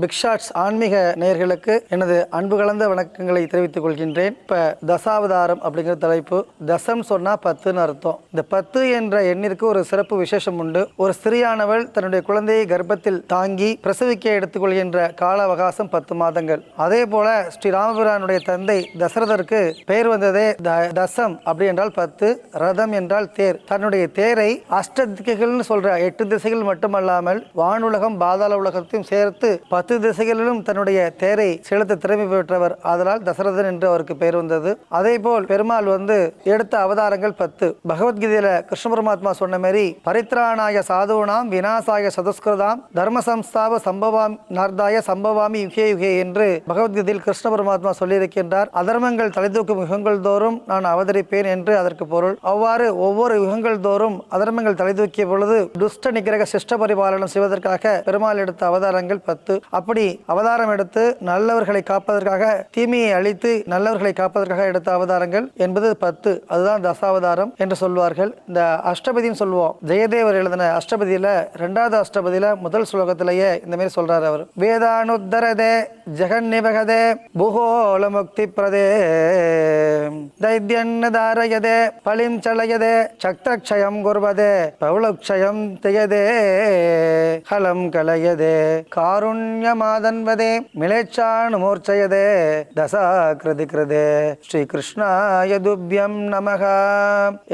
பிக்ஷாட்ஸ் ஆன்மீக நேயர்களுக்கு எனது அன்பு கலந்த வணக்கங்களை தெரிவித்துக் கொள்கின்றேன். இப்போ தசாவதாரம் அப்படிங்கிற தலைப்பு தசம் சொன்னா பத்துன்னு அர்த்தம். இந்த பத்து என்ற எண்ணிற்கு ஒரு சிறப்பு விசேஷம் உண்டு. ஒரு ஸ்திரியானவள் தன்னுடைய குழந்தையை கர்ப்பத்தில் தாங்கி பிரசவிக்க எடுத்துக்கொள்கின்ற கால அவகாசம் பத்து மாதங்கள். அதே போல ஸ்ரீ ராமபிரானுடைய தந்தை தசரதருக்கு பெயர் வந்ததே த- தசம் அப்படி என்றால் பத்து ரதம் என்றால் தேர். தன்னுடைய தேரை அஷ்ட திக்குகள்னு சொல்ற எட்டு திசைகள் மட்டுமல்லாமல் வானுலகம் பாதாள உலகத்தையும் சேர்த்து பத்து திசைகளிலும் தன்னுடைய தேரை செலுத்த திறமை பெற்றவர். ஆதலால் தசரதன் என்று அவருக்கு பெயர் வந்தது. அதே போல் பெருமாள் வந்து எடுத்த அவதாரங்கள் பத்து. பகவத்கீதையில கிருஷ்ண பரமாத்மா சொன்ன மாதிரி பரித்ராணாய சாதுனாம் வினாசாய சதுஸ்கிருதாம் தர்ம சம்ஸ்தாப சம்பவாம் நார்தாய சம்பவாமி யுகே யுகே என்று பகவத்கீதையில் கிருஷ்ண பரமாத்மா சொல்லியிருக்கின்றார். அதர்மங்கள் தலைதூக்கும் யுகங்கள் தோறும் நான் அவதரிப்பேன் என்று அதற்கு பொருள். அவ்வாறு ஒவ்வொரு யுகங்கள் தோறும் அதர்மங்கள் தலைதூக்கிய பொழுது துஷ்ட நிகிரக சிஷ்ட பரிபாலனம் செய்வதற்காக பெருமாள் எடுத்த அவதாரங்கள் பத்து. அப்படி அவதாரம் எடுத்து நல்லவர்களை காப்பதற்காக தீமையை அழித்து நல்லவர்களை காப்பதற்காக எடுத்த அவதாரங்கள் என்பது பத்து. அதுதான் தசாவதாரம் என்று சொல்வார்கள். இந்த அஷ்டபதினு சொல்லுவோம் ஜெயதேவர் எழுதின அஷ்டபதியில ரெண்டாவது அஷ்டபதியில முதல் ஸ்லோகத்திலேயே இந்த மாதிரி சொல்றாரு அவர். வேதானுத்தரதே ஜெகன் நிபகதே புகோல முக்தி பிரதே தைத்தியன் தாரயதே பளிம் சளையதே சக்தக்ஷயம் குருவதே பவுளக்ஷயம் தியதே ஹலம் கலையதே காருண் புண்ணியமாதன்வதே மிளேச்சானுமூர்ச்சயதே தசாகிருதி கிருதே ஸ்ரீ கிருஷ்ணாயதுபியம் நமகா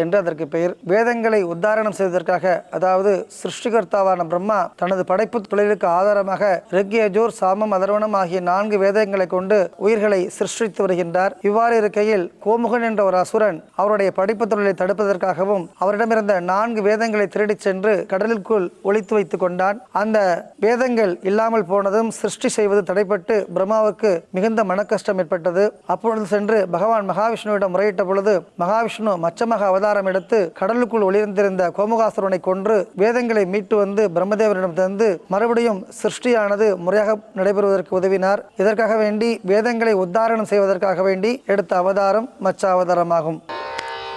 என்று அதற்கு பெயர். வேதங்களை உத்தாரணம் செய்வதற்காக அதாவது சிருஷ்டிகர்த்தாவான பிரம்மா தனது படைப்பு தொழிலுக்கு ஆதாரமாக ரிக்யஜூர் சாமம் அதர்வனம் ஆகிய நான்கு வேதங்களை கொண்டு உயிர்களை சிருஷ்டித்து வருகின்றார். இவ்வாறு இருக்கையில் கோமுகன் என்ற ஒரு அசுரன் அவருடைய படைப்பு தொழிலை தடுப்பதற்காகவும் அவரிடமிருந்த நான்கு வேதங்களை திருடிச் சென்று கடலுக்குள் ஒழித்து வைத்துக் கொண்டான். அந்த வேதங்கள் இல்லாமல் போனது போனதும் சிருஷ்டி செய்வது தடைப்பட்டு பிரம்மாவுக்கு மிகுந்த மனக்கஷ்டம் ஏற்பட்டது. அப்பொழுது சென்று பகவான் மகாவிஷ்ணுவிடம் முறையிட்ட பொழுது மகாவிஷ்ணு மச்சமக அவதாரம் எடுத்து கடலுக்குள் ஒளிர்ந்திருந்த கோமுகாசுரனை கொன்று வேதங்களை மீட்டு வந்து பிரம்மதேவரிடம் தந்து மறுபடியும் சிருஷ்டியானது முறையாக நடைபெறுவதற்கு உதவினார். இதற்காக வேண்டி வேதங்களை உத்தாரணம் செய்வதற்காக வேண்டி எடுத்த அவதாரம் மச்ச அவதாரமாகும்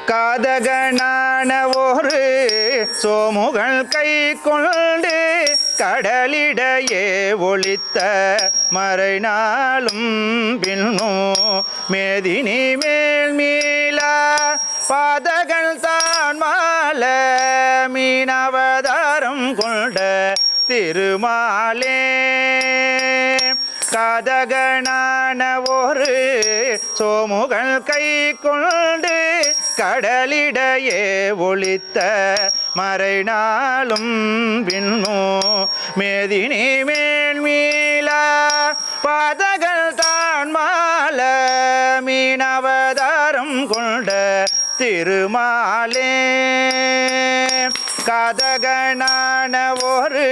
காதகனான ஒரு சோமுகள் கை கொண்டு கடலிடையே ஒளித்த மறைநாளும் பின்னும் மேதினி மேல் மீளா பாதகள் தான் மால மீனவதாரம் கொண்ட திருமாலே. கதகனான ஒரு சோமுகள் கை கொண்டு கடலிடையே ஒளித்த மறைநாளும் பின்னோ மேதினி மேன்மீளா பாதகள் தான் மால மீனவதாரம் கொண்ட திருமாலே. கதகனான ஒரு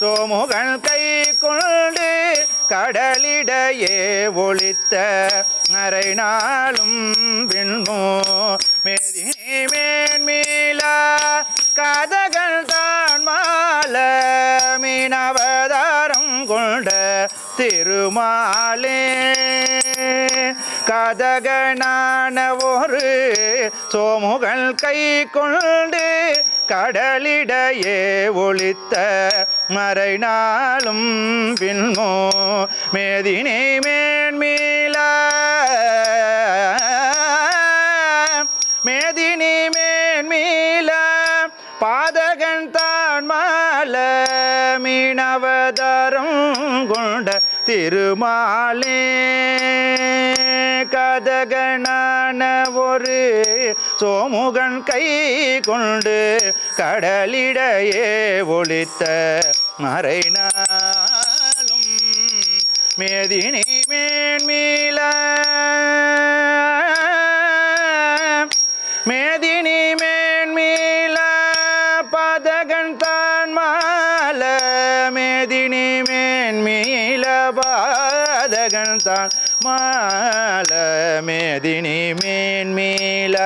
சோமுகன் கை கொண்டு கடலிடையே ஒளித்த அரை நாளும் பின்னும் மேதினி மேன்மீளா கதகள் தான் மால மீனவதாரம் கொண்ட திருமாலே. கதகனான ஒரு சோமுகள் கை கொண்டு கடலிடையே ஒளித்த மறைநாளும் பின்மோ மேதினி மேன்மீளா மீனவதாரம் கொண்ட திருமாலே கதகனான ஒரு சோமுகன் கை கொண்டு கடலிடையே ஒழித்த மறைநாளும் மேதினி மேன்மீள பாதகன் தான் மால மேதினி மேன்மீள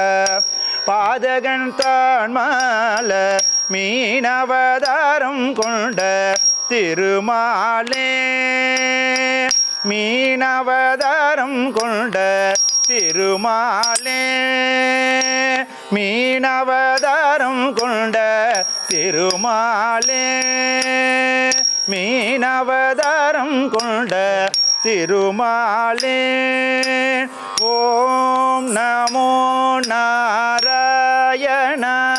பாதகன் தான் மால மீனவதாரம் கொண்ட திருமாலே. மீனவதாரம் கொண்ட திருமாலே. மீனவதாரம் கொண்ட திருமாலே. மீனவதாரம் கொண்ட திருமாலே. ஓம் நமோ நாராயணா.